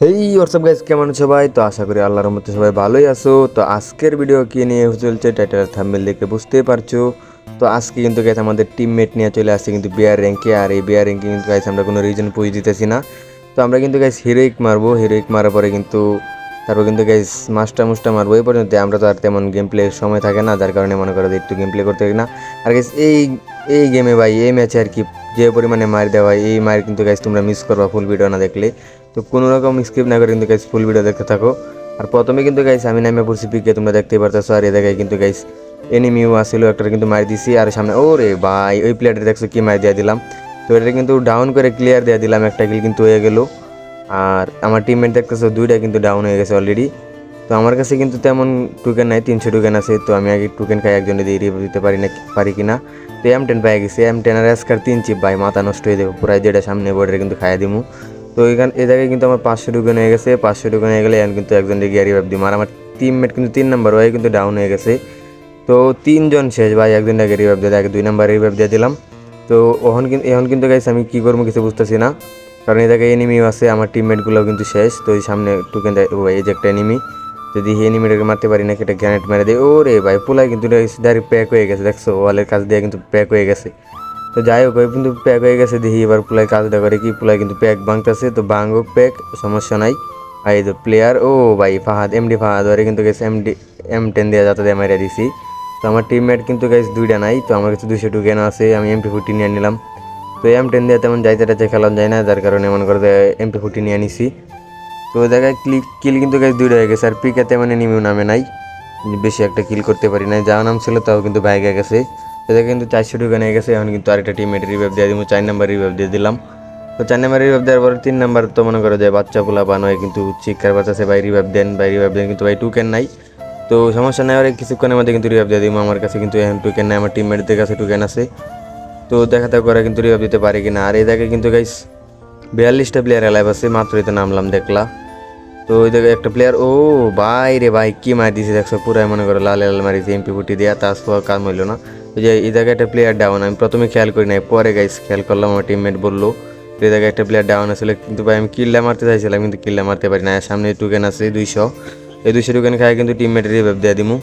হেই WhatsApp guys কেমন সবাই? তো আশা করি আল্লাহর মধ্যে সবাই ভালোই আছো। তো আজকের ভিডিও কি নিয়ে চলছে টাইটেল থাম্বেল দেখে বুঝতেই পারছ। তো আজকে কিন্তু গাইজ আমাদের টিমমেট নিয়ে চলে আসছে কিন্তু বিয়ার র্যাঙ্কে আর এই বিয়ার র্যাঙ্কে কিন্তু গাইজ আমরা কোনো রিজন পুজ দিতেছি না। তো আমরা কিন্তু গাইজ হিরোইক মারবো। হিরোইক মারার পরে কিন্তু, তারপর কিন্তু গাইজ মাস্টার মুস্টা মারবো। এই পর্যন্ত আমরা তো আর তেমন গেম প্লে সময় থাকে না, যার কারণে মনে করো একটু গেম প্লে করতে পারি না। আর গাইজ এই এই গেমে ভাই, এই ম্যাচে আর কি যে পরিমাণে মার দেওয়া হয়, এই মার কিন্তু গাইজ তোমরা মিস করবা ফুল ভিডিও না দেখলে। তো কোনো রকম স্কিপ না করে কিন্তু গাইস ফুল ভিডিও দেখতে থাকো। আর প্রথমে কিন্তু গাইস আমি নামে পড়ছি পিকে তোমরা দেখতেই পারতেছো। আর এ জায়গায় কিন্তু গাইজ এনিমিও আসছিল একটা কিন্তু মারি দিছি। আর সামনে ও রে ভাই, ওই প্লেয়ারটা দেখছ কি মারি দিয়ে দিলাম? তো এটা কিন্তু ডাউন করে ক্লিয়ার দিয়ে দিলাম, একটা কিল কিন্তু হয়ে গেল। আর আমার টিমমেট দেখতেছো, দুইটা কিন্তু ডাউন হয়ে গেছে অলরেডি তো আমার কাছে কিন্তু তেমন টোকেন নাই, তিনশো টোকেন আছে। তো আমি আগে টোকেন খাই একজনে দিয়ে রিভিউ দিতে পারি না, পারি কি না তো এম টেন পাই গেছি। এম টেন আর এসকার তিন চিপ ভাই, মাথা নষ্ট হয়ে যাবে। পুরাই যেটা সামনে বোর্ডে কিন্তু খাইয়ে দিমু। তো এখান এই জায়গায় কিন্তু আমার পাঁচশো টোকেন হয়ে গেছে। পাঁচশো টোকেন হয়ে গেলে কিন্তু একজন গিয়ে রিভাইভ দিম আর আমার টিমমেট কিন্তু তিন নাম্বার হয়ে কিন্তু ডাউন হয়ে গেছে। তো তিনজন শেষ ভাই একজন আগে রিভাইভ দিয়ে আগে দুই নাম্বার রিভাইভ দিয়ে দিলাম। তো ওখান কিন্তু এখন কিন্তু গাইছে আমি কী করব কিছু বুঝতেছি না। কারণ এই জায়গায় এনিমিও আছে, আমার টিমমেটগুলোও কিন্তু শেষ। তো এই সামনে টোকেন এই যে একটা এনিমি যদি এনিমিটাকে মারতে পারি না সেটা গ্যানেট মেরে দেয় ও রে ভাই পোলাই কিন্তু ডাইরেক্ট প্যাক হয়ে গেছে, দেখছ? ওয়ালের কাছ দিয়ে কিন্তু প্যাক হয়ে গেছে। তো যাই হোক ওই কিন্তু প্যাক হয়ে গেছে। দেখি এবার পুলাই কাজটা করে। কি পুলাই কিন্তু প্যাক ভাঙতেছে, তো ভাঙুক প্যাক সমস্যা নাই। আর এই তো প্লেয়ার ও ভাই, ফাহাদ এমডি ফাহাদ, ওরে কিন্তু গেছে এমডি এম টেন দিয়ে যাতে মেরে দিছি। তো আমার টিমমেট কিন্তু গেছে দুইটা নাই, তো আমার কাছে দুইশো টুকেন আছে, আমি এমপি ফুটি নিয়ে নিলাম। তো এম টেন দিয়ে তেমন যাইতে টাইতে খেলানো যায় না, যার কারণে মনে করে এমপি ফুটি নিয়ে নিছি। তো ওই জায়গায় ক্লিক কিল কিন্তু গাছ দুইটা হয়ে গেছে। আর পিকে তেমন নিমিও নামে নাই। বেশি একটা কিল করতে পারি নাই। যা নাম ছিল তাও কিন্তু বাইকে গেছে। সেটা কিন্তু চারশো টোকেন হয়ে গেছে। এখন কিন্তু আরেকটা টিমের রিভাইভ দিয়ে দিব। চার নাম্বার রিভাইভ দিয়ে দিলাম। তো চার নাম্বার রিভাইভ দেওয়ার পরে তিন নাম্বার তো মনে করো যে বাচ্চা পোলা পান হয় কিন্তু শিক্ষার বাচ্চা ভাই রিভাইভ দেন, ভাই রিভাইভ দেন কিন্তু ভাই টুকেন নাই। তো সমস্যা নাই আর কিছুক্ষণের মধ্যে কিন্তু রিভাইভ দিয়ে দিব। আমার কাছে কিন্তু এখন টুকেন নাই, আমার টিমমেটদের কাছে টুকেন আছে। তো দেখা দেখা করে কিন্তু রিভাইভ দিতে পারি কিনা। আর এই দেখে কিন্তু গাইস বিয়াল্লিশটা প্লেয়ার অ্যালাইভ আছে, মাত্রই তো নামলাম, দেখলা। তো ওই জায়গায় একটা প্লেয়ার ও ভাই রে ভাই, কি মারি দিয়েছে দেখছ? পুরাই মনে করো লাল লাল মারিছে এমপি ফুটি দিয়া তাস কাজ হইল না। যে, এই জায়গায় একটা প্লেয়ার ডাউন আমি প্রথমে খেয়াল করি নাই, পরে গাইস খেয়াল করলাম, আমার টিমমেট বলল এই জায়গায় একটা প্লেয়ার ডাউন আসলে কিন্তু ভাই আমি কিল্লা মারতে চাইছিলাম, কিন্তু কিল্লা মারতে পারি না সামনে টুকেন আছে দুইশো। এই দুইশো টুকেন খাই কিন্তু টিমমেট রিভাইভ দিয়ে দিমু।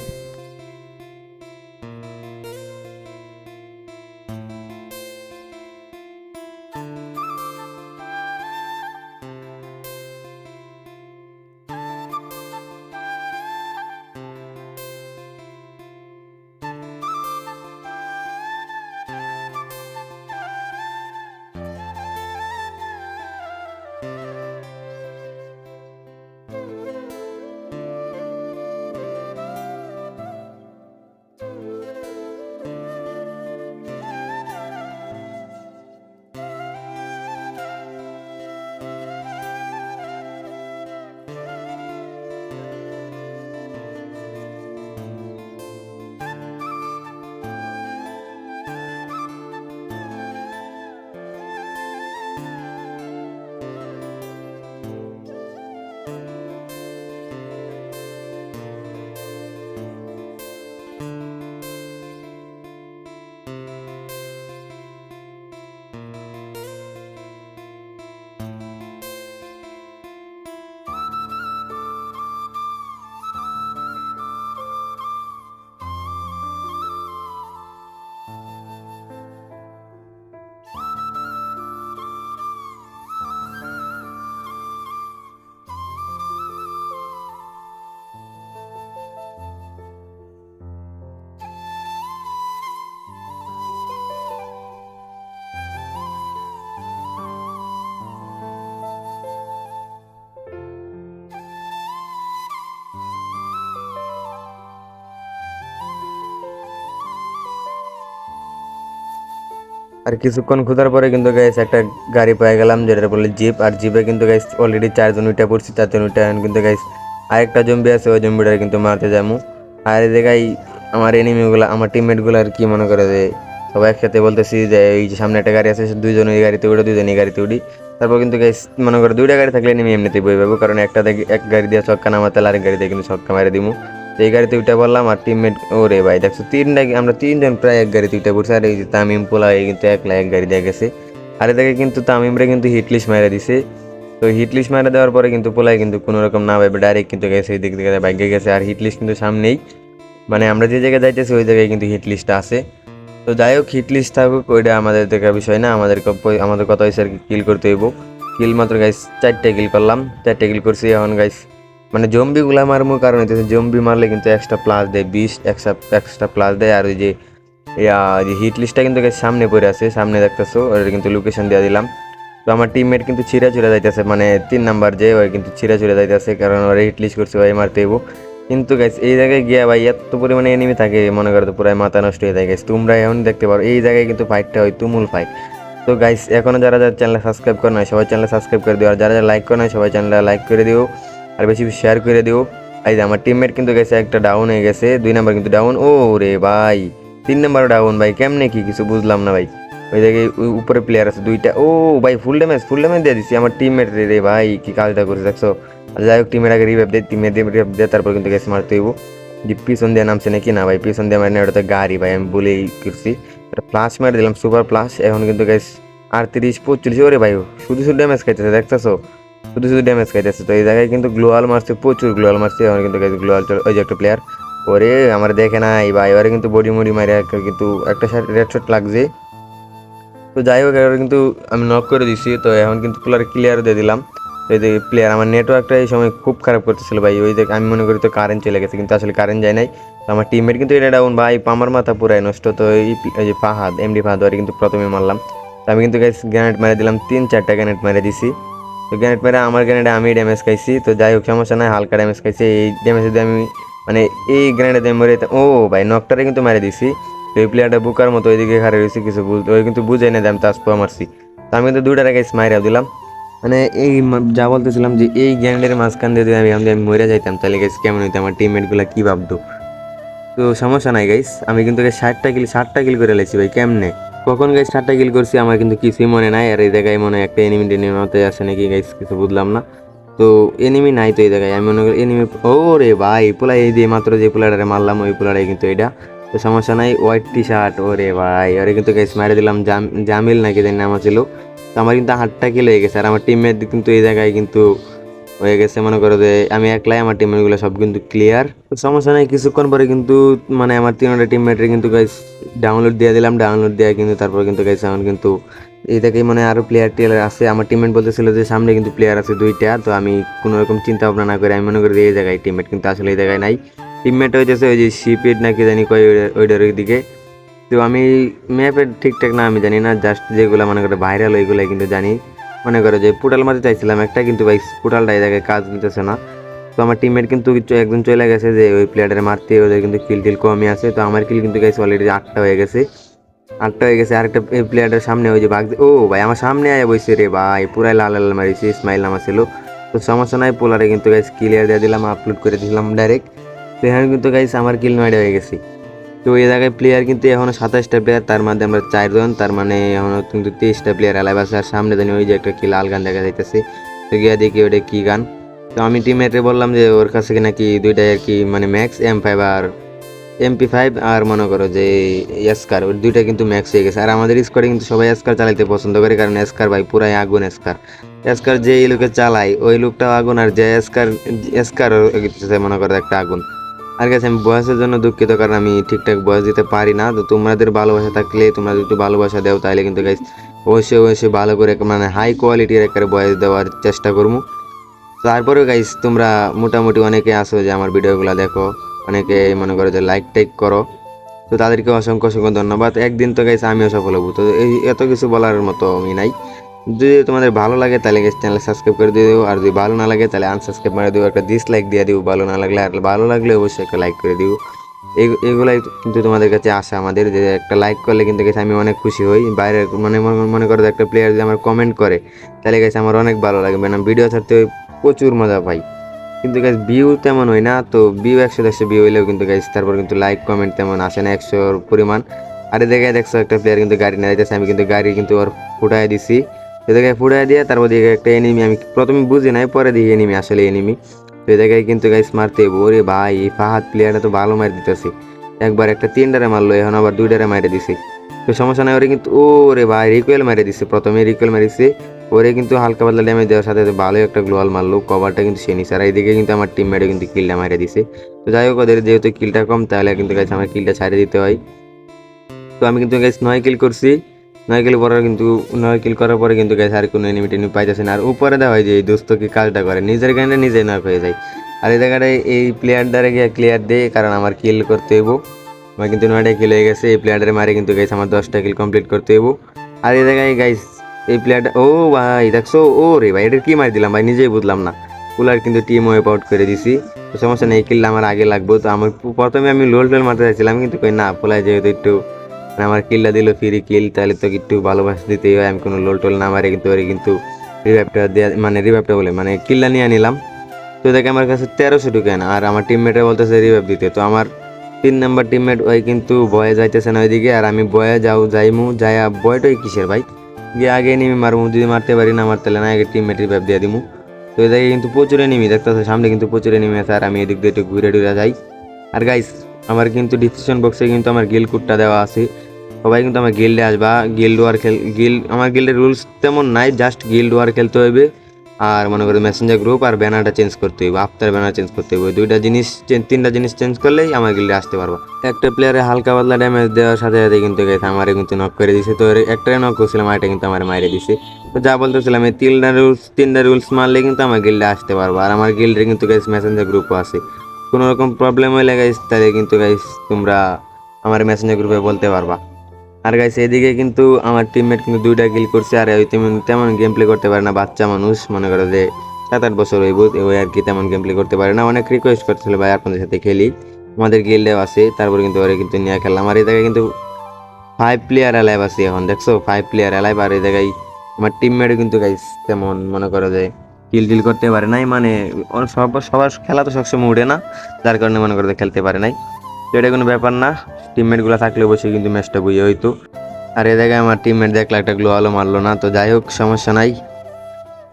আর কিছুক্ষণ খোঁজার পরে কিন্তু গাইস একটা গাড়ি পেয়ে গেলাম যেটা বলে জিপ আর জিপে কিন্তু গাইস অলরেডি চারজন উঠে পড়ছি, চারজন উঠে কিন্তু গাইস আরেকটা জম্বি আছে, ওই জম্বিটা কিন্তু মারতে যাব। আর এই জায়গায় আমার এনিমিগুলো আমার টিমমেটগুলো আর কি মনে করে যে, সবাই একসাথে বলতেছি যে, এই যে সামনে একটা গাড়ি আছে দুইজন এই গাড়িতে উঠে, দুইজন এই গাড়িতে উঠি। তারপর কিন্তু গাইস মনে করে দুইটা গাড়ি থাকলে এনিমি এমনিতেই বই পাবো কারণ একটা এক গাড়ি দিয়ে ছক্কা নামাতে আরেক গাড়ি দিয়ে কিন্তু ছক্কা মারে দিমু এই গাড়িতে উঠে বললাম, আর টিমমেট ওরে ভাই, দেখছ তিনটা আমরা তিনজন প্রায় এক গাড়িতে উঠে পড়ছি, আর এই যে তামিম পোলা এই কিন্তু একলা এক গাড়ি দিয়ে গেছে। আর এদিকে কিন্তু তামিমরে কিন্তু হিটলিস্ট মেরে দিছে। তো তো হিট লিস্ট মারা দেওয়ার পরে কিন্তু পোলাই কিন্তু কোনো রকম না ভাবে ডাইরেক্ট কিন্তু গেছে এই দিক থেকে বাইকে গেছে, আর হিট লিস্ট কিন্তু সামনেই। মানে আমরা যে জায়গায় যাইতেছি, ওই জায়গায় কিন্তু হিট লিস্টটা আছে। তো যাই হোক হিট লিস্ট থাকুক, ওইটা আমাদের দেখার বিষয় না, আমাদের আমাদের কথা হয়েছে আর কি কিল করতে হইব। কিল মাত্র গাইস চারটে কিল করলাম, চারটে কিল করছি এখন গাইস মানে জম্বিগুলা মারমুর কারণ হইতেছে জম্বি মারলে কিন্তু এক্সট্রা প্লাস দেয় বিশ এক্সট্রা এক্সট্রা প্লাস দেয়, আর ওই যে যে হিট লিস্টটা কিন্তু সামনে পড়ে আছে, সামনে দেখতেছো ওর কিন্তু লোকেশন দিয়ে দিলাম। তো আমার টিমমেট কিন্তু ছিঁড়া চুরে যাইতেছে মানে তিন নাম্বার যে, ওই কিন্তু ছিঁড়া চুরে যাইতেছে, কারণ ওরা হিট লিস্ট করছে ভাই মারতে হইব। কিন্তু গাইস এই জায়গায় গিয়া ভাই এত পরিমাণে এনিমি থাকে, মনে করো তো পুরো মাথা নষ্ট হয়ে যায় গাইস তোমরা এখন দেখতে পারো, এই জায়গায় কিন্তু ফাইটটা হয়, তুমুল ফাইট তো গাইস এখনও যারা যারা চ্যানেল সাবস্ক্রাইব করে নাই, সবাই চ্যানেল সাবস্ক্রাইব করে দিও, আর যারা যারা লাইক করে নাই, সবাই চ্যানেলটা লাইক করে দিও। আর বেশি শেয়ার করে দিও। এই যে আমার টিমমেট কিন্তু গেছে, একটা ডাউন হয়ে গেছে, দুই নাম্বার কিন্তু ডাউন ও রে ভাই, তিন নাম্বার ডাউন ভাই, কেমনে কি কিছু বুঝলাম না ভাই। ওই জায়গায় উপরে প্লেয়ার আছে দুইটা। ও ভাই ফুল ড্যামেজ ফুল ড্যামেজ দিয়ে দিছি। আমার টিমমেট রে রে ভাই, কি কাজটা করছে দেখছ? যাই হোক টিমের আগে রিভাইভ দেয় টিমে রিভাইভ দেয় তারপর কিন্তু গেছে মারতে হইব। যে পিছন দিয়ে নামছে নাকি না ভাই, পিছন দিয়ে মানে ওটা তো গাড়ি ভাই, আমি বলেই করছি। একটা প্লাস মেরে দিলাম সুপার প্লাস এখন কিন্তু গেছে আটত্রিশ, পঁচিশ, ওরে ভাই, শুধু শুধু ড্যামেজ খাইতেছে, দেখতেছো? শুধু শুধু ড্যামেজ খাইতেছে। তো এই জায়গায় কিন্তু গ্লোয়াল মারছে, প্রচুর গ্লোয়াল মারছে। এখন কিন্তু গ্লোয়াল ওই যে একটা প্লেয়ার ওরে, আমার দেখে নাই। ভাই, এবারে কিন্তু বডি মডি মারে কিন্তু একটা রেড শট লাগছে। তো যাই হোক, এবার কিন্তু আমি নক করে দিছি। তো এখন কিন্তু প্লেয়ার ক্লিয়ার দিয়ে দিলাম। এই যে প্লেয়ার আমার নেটওয়ার্কটা এই সময় খুব খারাপ করতেছিল ভাই। ওই যে আমি মনে করি তো কারেন্ট চলে গেছে, কিন্তু আসলে কারেন্ট যায় নাই। তো আমার টিমমেট কিন্তু এটা ডাউন ভাই, আমার মাথা পুরাই নষ্ট। তো এই যে ফাহাদ এমডি ফাহাদ, ওরে কিন্তু প্রথমে মারলাম। তো আমি কিন্তু গ্রেনেড মেরে দিলাম। তিন, চারটা গ্রেনেড মেরে দিছি। তো গ্রেনেড মেরে আমার গ্রেনেডে আমি ড্যামেজ খাইছি, তো যাই হোক, সমস্যা নাই, হালকা ড্যামেজ খাইছি। এই ড্যামেজ যদি আমি মানে এই গ্রেনেডে দিয়ে মরে ও ভাই নকটারে কিন্তু মেরে দিছি। তো এই প্লেয়ারটা বুকার মতো ওইদিকে খারে রয়েছে কিছু বুঝতে ওই কিন্তু বুঝাই না যে আমি তাসপা মারছি। তো আমি কিন্তু দুইটার আগে স্মাইরা দিলাম। মানে এই যা বলতেছিলাম যে এই গ্যান্ডের মাঝখান দিয়ে যদি আমি আমি আমি মরে যাইতাম, তাহলে গাইস কেমন হইতো? আমার টিমমেটগুলো কী ভাবতো? তো সমস্যা নাই গাইস আমি কিন্তু ষাটটা কিল ষাটটা কিল করে লেছি ভাই, কেমনে? কখন গাইস ষাটটা কিল করছি আমার কিন্তু কিছুই মনে নাই। আর এই জায়গায় মনে হয় একটা এনিমি টেনিমি মতো আছে নাকি গাইস কিছু বুঝলাম না। তো এনিমি নাই তো এই জায়গায়। আমি মনে করি এনিমি ও রে ভাই পোলা এই দিয়ে মাত্র যে পোলাটারে মারলাম, ওই পোলাটাই কিন্তু এটা। তো সমস্যা নাই হোয়াইট টি শার্ট ওরে ভাই। ওরে কিন্তু গাইস মারে দিলাম, জাম- জামিল নাকি জানি নাম ছিল। তো আমার কিন্তু কিল হয়ে গেছে। আর আমার টিমমেট কিন্তু এই জায়গায় কিন্তু হয়ে গেছে, মনে করো যে আমি একলাই আমার টিমমেটগুলো সব কিন্তু ক্লিয়ার সমস্যা নাই, কিছুক্ষণ পরে কিন্তু মানে আমার তিনটা টিমমেটের কিন্তু গাইস ডাউনলোড দিয়ে দিলাম ডাউনলোড দেওয়া কিন্তু তারপর কিন্তু গাইস আমার কিন্তু এই থেকেই মানে আরও প্লেয়ার টিয়ার আছে। আমার টিমমেট বলতেছিল যে সামনে কিন্তু প্লেয়ার আছে দুইটা, তো আমি কোনো রকম চিন্তা ভাবনা না করে আমি মনে করি এই জায়গায় টিমমেট কিন্তু আসলে এই জায়গায় নাই। টিমমেট হইতেছে ওই যে শিপের নাকি জানি কয় ওই- ওইটার দিকে তো আমি ম্যাপের ঠিকঠাক না আমি জানি না জাস্ট যেগুলো মনে করে ভাইরাল ওইগুলাই কিন্তু জানি। মনে করো যে পোর্টাল মারতে চাইছিলাম একটা, কিন্তু ভাই এই জায়গায় কাজ দিতেছে না। তো আমার টিমমেট কিন্তু একজন চলে গেছে যে ওই প্লেয়ারের মারতে, ওদের কিন্তু কিল টিল কমই আছে। তো আমার কিল কিন্তু গেছে অলরেডি আটটা হয়ে গেছে। আটটা হয়ে গেছে, আরেকটা প্লেয়ারের সামনে ওই যে বাঘ ও ভাই, আমার সামনে আয় বসে রে ভাই, পুরাই লাল লাল মারিছে স্মাইল নামা ছিল তো সমস্যা নাই, পোলারে কিন্তু গাইস ক্লিয়ার দিয়ে দিলাম আপলোড করে দিলাম ডাইরেক্ট তো এখানে কিন্তু গাইস আমার কিল নয়টা হয়ে গেছে। তো এই জায়গায় প্লেয়ার কিন্তু এখনও সাতাশটা প্লেয়ার তার মধ্যে আমরা চারজন, তার মানে এখনও কিন্তু তেইশটা প্লেয়ার অ্যালাইভ আছে। আর সামনে জানি ওই যে একটা কি লাল গান দেখা যাইতেছে। তো গিয়া দেখি ওটা কি গান। তো আমি টিমমেটে বললাম যে ওর কাছে নাকি দুইটাই আর কি মানে ম্যাক্স এম ফাইভ আর এমপি ফাইভ আর মনে করো যে এসকার ওই দুইটা কিন্তু ম্যাক্স হয়ে গেছে। আর আমাদের স্কোয়াডে কিন্তু সবাই এসকার চালাইতে পছন্দ করে, কারণ এসকার ভাই পুরাই আগুন এসকার এসকার যে এই লোকে চালায়, ওই লোকটাও আগুন, আর যে এসকার এসকার মনে করো একটা আগুন। আর গেছে আমি বয়সের জন্য দুঃখিত কারণ আমি ঠিকঠাক বয়স দিতে পারি না। তো তোমাদের ভালোবাসা থাকলে, তোমরা যদি ভালোবাসা দাও, তাহলে কিন্তু গাইস অবশ্যই অবশ্যই ভালো করে মানে হাই কোয়ালিটির একটা বয়স দেওয়ার চেষ্টা করব। তারপরেও গাইস তোমরা মোটামুটি অনেকে আসো যে আমার ভিডিওগুলো দেখো, অনেকে মনে করো যে লাইক টাইক করো। তো তাদেরকে অসংখ্য অসংখ্য ধন্যবাদ। একদিন তো গাইস আমিও সফল হব। তো এই, এত কিছু বলার মতো আমি নাই। যদি তোমাদের ভালো লাগে, তাহলে চ্যানেল সাবস্ক্রাইব করে দিও। আর যদি ভালো না লাগে, তাহলে আনসাবস্ক্রাইব করে দিও। একটা ডিসলাইক দিয়ে দিও। ভালো না লাগলে, আর ভালো লাগলে অবশ্যই একটা লাইক করে দিও। এগুলাই কিন্তু তোমাদের কাছে আসা আমাদের যে একটা লাইক করলে কিন্তু গেছে আমি অনেক খুশি হই। বাইরে মানে মনে- করো একটা প্লেয়ার যদি আমার কমেন্ট করে, তাহলে গেছে আমার অনেক ভালো লাগে। মানে ভিডিও ছাড়তে প্রচুর মজা পাই। কিন্তু গাইজ ভিউ তেমন হয় না, তো ভিউ একশো, দেড়শো ভিউ হইলেও কিন্তু গাইজ তারপর কিন্তু লাইক কমেন্ট তেমন আসে না একশোর পরিমাণ। আর জায়গায় দেখছ একটা প্লেয়ার কিন্তু গাড়ি নিয়ে যাইতেছে আমি কিন্তু গাড়ি কিন্তু ওর ফুটাই দিছি। এ জায়গায় ফুটাই দিয়ে তারপর দিকে একটা এনিমি আমি প্রথমে বুঝি নাই, পরে দিকে এনিমি আসলে এনিমি তো এই জায়গায় কিন্তু গাইস মারতে। ওরে ভাই, এই ফাহাদ প্লেয়ারটা তো ভালো মার দিতেছি। একবার একটা তিনটারে মারলো, এখন আবার দুইটারে মারে দিছি। তো সমস্যা নাই, ওরে কিন্তু ও রে ভাই রিকোয়েল মেরে দিছে। প্রথমে রিকোয়েল মেরেছে ওরে কিন্তু হালকা পাতলা ড্যামেজ দেওয়ার সাথে সাথে ভালোই একটা গ্লোয়াল মারলো। কভারটা কিন্তু সে নিছে। আর এইদিকে কিন্তু আমার টিমমেটে কিন্তু কিলটা মারিয়ে দিছে। তো যাই হোক, ওদের যেহেতু কিলটা কম, তাহলে কিন্তু গাইছে আমার কিলটা ছাড়িয়ে দিতে হয়। তো আমি কিন্তু গাইস নয় কিল করছি। নয় কিল করার কিন্তু নয় কিল করার পরে কিন্তু গাইস আর কোনো এনিমি টেনিমি পাইতেছে না। আর উপরে দেওয়া হয় যে এই দোস্ত কি কাজটা করে। নিজের গানে নিজে নক হয়ে যায়। আর এই জায়গাটায় এই প্লেয়ার দ্বারা গিয়ে ক্লিয়ার দেয়, কারণ আমার কিল করতে হইব। আমার কিন্তু নয়টা কিল হয়ে গেছে, এই প্লেয়ারের মারে কিন্তু গাইস আমার দশটা কিল কমপ্লিট করতে হইব। আর এই জায়গায় গাইস এই প্লেয়ারটা ও ভাই, দেখছ? ও রে ভাই এটা কি মারি দিলাম? ভাই, নিজেই বুঝলাম না। কুলার কিন্তু টিম ওয়েপ আউট করে দিছি। তো সমস্যা নেই কিলটা আমার আগে লাগবো। তো আমার প্রথমে আমি লোল টোল মারতে চাইছিলাম, কিন্তু কই না, পোলায় যেহেতু একটু আমার কিলটা দিল ফ্রি কিল তাহলে তো একটু ভালোবাসা দিতেই হয়। আমি কোনো লোল টোল না মারে, কিন্তু ওরে কিন্তু রিভাইভটা দেওয়া মানে রিভাইভটা বলে মানে কিল্লা নিয়ে নিলাম। তো দেখে আমার কাছে তেরোশো ঢুকে না, আর আমার টিমমেটে বলতেছে রিভাইভ দিতে। তো আমার তিন নাম্বার টিমমেট ওই কিন্তু বয়ে যাইতেছে না ওইদিকে, আর আমি বয়ে যাও, যাইমু যাইয়া বয়টাই কিসের ভাই? গিয়ে আগে নিমি মারমু, যদি মারতে পারি না মারতে না আগে টিমমেট রিভাইভ দিয়ে দিমু। তো এদিকে কিন্তু প্রচুর নিমি দেখতেছে, সামনে কিন্তু প্রচুর এনিমি আছে, আর আমি এদিক দিয়ে একটু ঘুরে টুরে যাই। আর গাইস আমার কিন্তু ডিসক্রিপশন বক্সে কিন্তু আমার গিল কোডটা দেওয়া আছে। সবাই কিন্তু আমার গিল্ডে আসবা গিল্ড ওয়ার খেল গিল্ড আমার গিল্ডের রুলস তেমন নাই জাস্ট গিল্ড ওয়ার খেলতে হইবে। আর মনে করো মেসেঞ্জার গ্রুপ আর ব্যানারটা চেঞ্জ করতে হইবে আফতার ব্যানার চেঞ্জ করতে হইবে। দুইটা জিনিস তিনটা জিনিস চেঞ্জ করলেই আমার গিল্ডে আসতে পারব। একটা প্লেয়ারে হালকা পাতলা ড্যামেজ দেওয়ার সাথে সাথে কিন্তু গেছে আমারে কিন্তু নক করে দিছে। তো একটাই নক করছিলাম আর এটা কিন্তু আমার মাইরে দিছে। তো যা বলতেছিলাম, এই তিনটা রুলস তিনটা রুলস মারলে কিন্তু আমার গিল্ডে আসতে পারব। আর আমার গিল্ডে কিন্তু গেছে মেসেঞ্জার গ্রুপও আছে। কোনো রকম প্রবলেম হলে গাইস তাহলে কিন্তু গাইস তোমরা আমার মেসেঞ্জার গ্রুপে বলতে পারবা। আর গাইস এদিকে কিন্তু আমার টিমমেট কিন্তু দুইটা কিল করছে, আর ওই তেমন তেমন গেম প্লে করতে পারে না, বাচ্চা মানুষ, মনে করো যে সাত আট বছর হইব ওই আর কি তেমন গেম প্লে করতে পারে না। অনেক রিকোয়েস্ট করছিল ভাই, আপনাদের সাথে খেলি। আমাদের গিল্ডেও আছে, তারপরে কিন্তু ওরা কিন্তু নিয়ে খেললাম। আর এই জায়গায় কিন্তু ফাইভ প্লেয়ার অ্যালাইভ আছে এখন, দেখছ? ফাইভ প্লেয়ার অ্যালাইভ আর এই জায়গায় আমার টিমমেটও কিন্তু গাইস তেমন, মনে করো যে কিল টিল করতে পারে নাই মানে সব, সবার খেলা তো সবসময় উঠে না, যার কারণে মনে করো যে খেলতে পারে নাই। তো এটা কোনো ব্যাপার না টিমমেটগুলো থাকলে অবশ্যই কিন্তু ম্যাচটা বুঝে হইতো। আর এ জায়গায় আমার টিমমেট দেখলে একটা গ্লো আলো মারলো না, তো যাই হোক, সমস্যা নাই।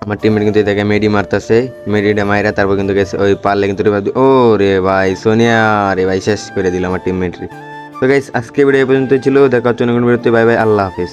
আমার টিমমেট কিন্তু জায়গায় মেডি মারতেছে মেডিটা মাইরা তারপর কিন্তু গেছে, ওই পারলে কিন্তু ও রে ভাই, সোনিয়া রে ভাই, শেষ করে দিল আমার টিমমেট তো গাইস আজকে ভিডিও পর্যন্ত ছিল, দেখা হচ্ছে ভিডিওতে বাই বাই আল্লাহ হাফিজ।